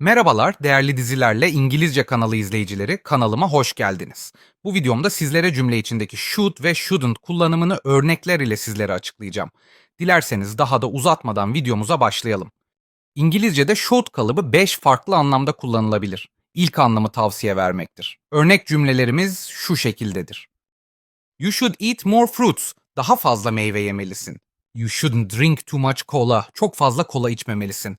Merhabalar değerli dizilerle İngilizce kanalı izleyicileri, kanalıma hoş geldiniz. Bu videomda sizlere cümle içindeki should ve shouldn't kullanımını örnekler ile sizlere açıklayacağım. Dilerseniz daha da uzatmadan videomuza başlayalım. İngilizce'de should kalıbı 5 farklı anlamda kullanılabilir. İlk anlamı tavsiye vermektir. Örnek cümlelerimiz şu şekildedir. You should eat more fruits. Daha fazla meyve yemelisin. You shouldn't drink too much cola. Çok fazla kola içmemelisin.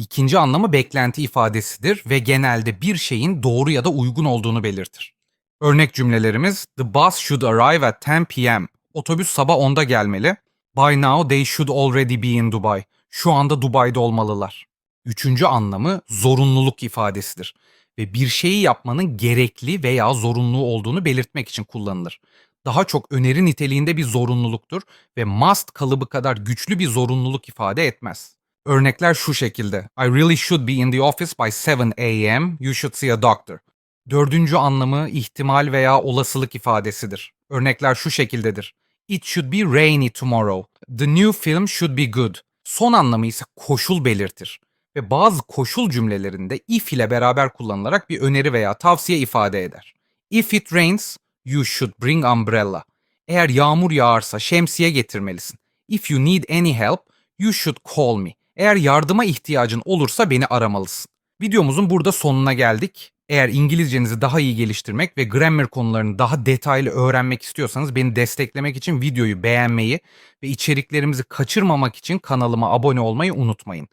İkinci anlamı beklenti ifadesidir ve genelde bir şeyin doğru ya da uygun olduğunu belirtir. Örnek cümlelerimiz The bus should arrive at 10 p.m. Otobüs sabah 10'da gelmeli. By now they should already be in Dubai. Şu anda Dubai'de olmalılar. Üçüncü anlamı zorunluluk ifadesidir ve bir şeyi yapmanın gerekli veya zorunlu olduğunu belirtmek için kullanılır. Daha çok öneri niteliğinde bir zorunluluktur ve must kalıbı kadar güçlü bir zorunluluk ifade etmez. Örnekler şu şekilde. I really should be in the office by 7 a.m. You should see a doctor. Dördüncü anlamı ihtimal veya olasılık ifadesidir. Örnekler şu şekildedir. It should be rainy tomorrow. The new film should be good. Son anlamı ise koşul belirtir ve bazı koşul cümlelerinde if ile beraber kullanılarak bir öneri veya tavsiye ifade eder. If it rains, you should bring umbrella. Eğer yağmur yağarsa şemsiye getirmelisin. If you need any help, you should call me. Eğer yardıma ihtiyacın olursa beni aramalısın. Videomuzun burada sonuna geldik. Eğer İngilizcenizi daha iyi geliştirmek ve grammar konularını daha detaylı öğrenmek istiyorsanız beni desteklemek için videoyu beğenmeyi ve içeriklerimizi kaçırmamak için kanalıma abone olmayı unutmayın.